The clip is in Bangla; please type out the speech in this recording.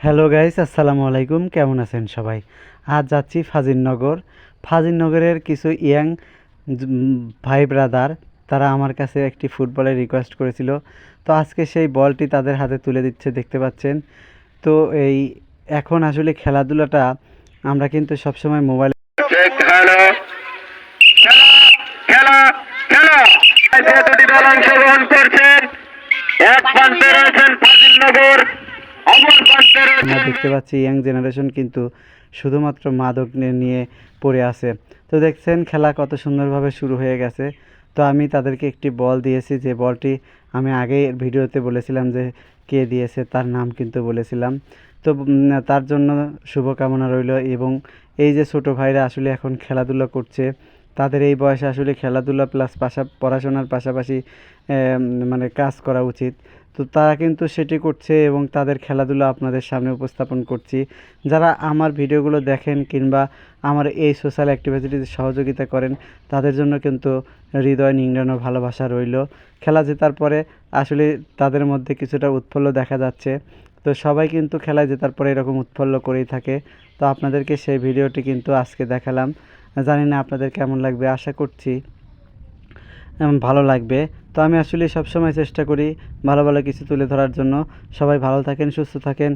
হ্যালো গাইস আসসালামু আলাইকুম কেমন আছেন সবাই আজ যাচ্ছি ফাজিলনগর ফাজিলনগরের কিছু ইয়াং ভাই ব্রাদার তারা আমার কাছে একটি ফুটবলের রিকোয়েস্ট করেছিল তো আজকে সেই বলটি তাদের হাতে তুলে দিচ্ছে দেখতে পাচ্ছেন তো এই এখন আসলে খেলাধুলাটা আমরা কিন্তু সবসময় মোবাইল দেখতে পাচ্ছি ইয়াং জেনারেশন কিন্তু শুধুমাত্র মাদক নিয়ে পড়ে আছে। তো দেখছেন খেলা কত সুন্দরভাবে শুরু হয়ে গেছে। তো আমি তাদেরকে একটি বল দিয়েছি, যে বলটি আমি আগেই ভিডিওতে বলেছিলাম যে কে দিয়েছে, তার নাম কিন্তু বলেছিলাম। তো তার জন্য শুভকামনা রইল এবং এই যে ছোটো ভাইরা আসলে এখন খেলাধুলা করছে তাদের এই বয়সে আসলে খেলাধুলা প্লাস পাশা পড়াশোনার পাশাপাশি মানে কাজ করা উচিত। তো তারা কিন্তু সেটি করছে এবং তাদের খেলাধুলা আপনাদের সামনে উপস্থাপন করছি। যারা আমার ভিডিওগুলো দেখেন কিংবা আমার এই সোশ্যাল অ্যাক্টিভিটিতে সহযোগিতা করেন, তাদের জন্য কিন্তু হৃদয় নিংড়ানো ভালোবাসা রইল। খেলা জেতার পরে আসলে তাদের মধ্যে কিছুটা উৎফুল্ল দেখা যাচ্ছে। তো সবাই কিন্তু খেলায় জেতার পরে এরকম উৎফুল্ল করেই থাকে। তো আপনাদেরকে সেই ভিডিওটি কিন্তু আজকে দেখালাম। জানি না আপনাদের কেমন লাগবে, আশা করছি ভালো লাগবে। তো আমি আসলে সবসময় চেষ্টা করি ভালো ভালো কিছু তুলে ধরার জন্য। সবাই ভালো থাকেন, সুস্থ থাকেন।